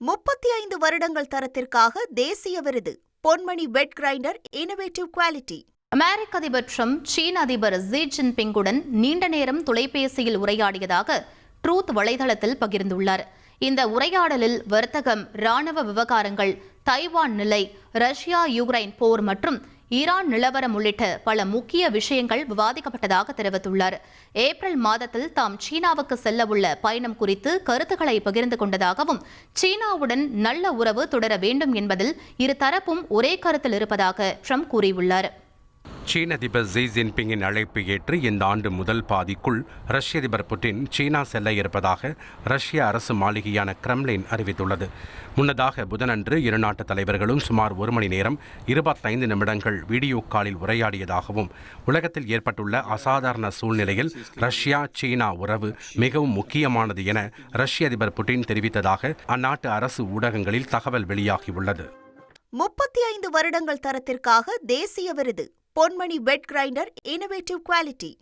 முப்பத்தி ஐந்து வருடங்கள் தரத்திற்காக தேசிய விருது. Ponmani wet grinder innovative quality அமெரிக்க அதிபர் ட்ரம்ப் சீன அதிபர் ஜி ஜின்பிங்குடன் நீண்ட நேரம் தொலைபேசியில் உரையாடியதாக ட்ரூத் வலைதளத்தில் பகிர்ந்துள்ளார். இந்த உரையாடலில் வர்த்தகம் ராணுவ விவகாரங்கள் தைவான் நிலை ரஷ்யா யுக்ரைன் போர் மற்றும் ஈரான் நிலவரம் உள்ளிட்ட பல முக்கிய விஷயங்கள் விவாதிக்கப்பட்டதாக தெரிவித்துள்ளார். ஏப்ரல் மாதத்தில் தாம் சீனாவுக்கு செல்லவுள்ள பயணம் குறித்து கருத்துக்களை பகிர்ந்து கொண்டதாகவும் சீனாவுடன் நல்ல உறவு தொடர வேண்டும் என்பதில் இரு தரப்பும் ஒரே கருத்தில் இருப்பதாக ட்ரம்ப் கூறியுள்ளார். சீன அதிபர் ஜி ஜின்பிங்கின் அழைப்பு ஏற்று இந்த ஆண்டு முதல் பாதிக்குள் ரஷ்ய அதிபர் புட்டின் சீனா செல்ல இருப்பதாக ரஷ்ய அரசு மாளிகையான கிரெம்லின் அறிவித்துள்ளது. முன்னதாக புதனன்று இரு நாட்டு தலைவர்களும் சுமார் ஒரு மணி நேரம் இருபத்தைந்து நிமிடங்கள் வீடியோ காலில் உரையாடியதாகவும் உலகத்தில் ஏற்பட்டுள்ள அசாதாரண சூழ்நிலையில் ரஷ்யா சீனா உறவு மிகவும் முக்கியமானது என ரஷ்ய அதிபர் புட்டின் தெரிவித்ததாக அந்நாட்டு அரசு ஊடகங்களில் தகவல் வெளியாகியுள்ளது. முப்பத்தி ஐந்து வருடங்கள் தரத்திற்காக தேசிய விருது. Ponmani wet grinder innovative quality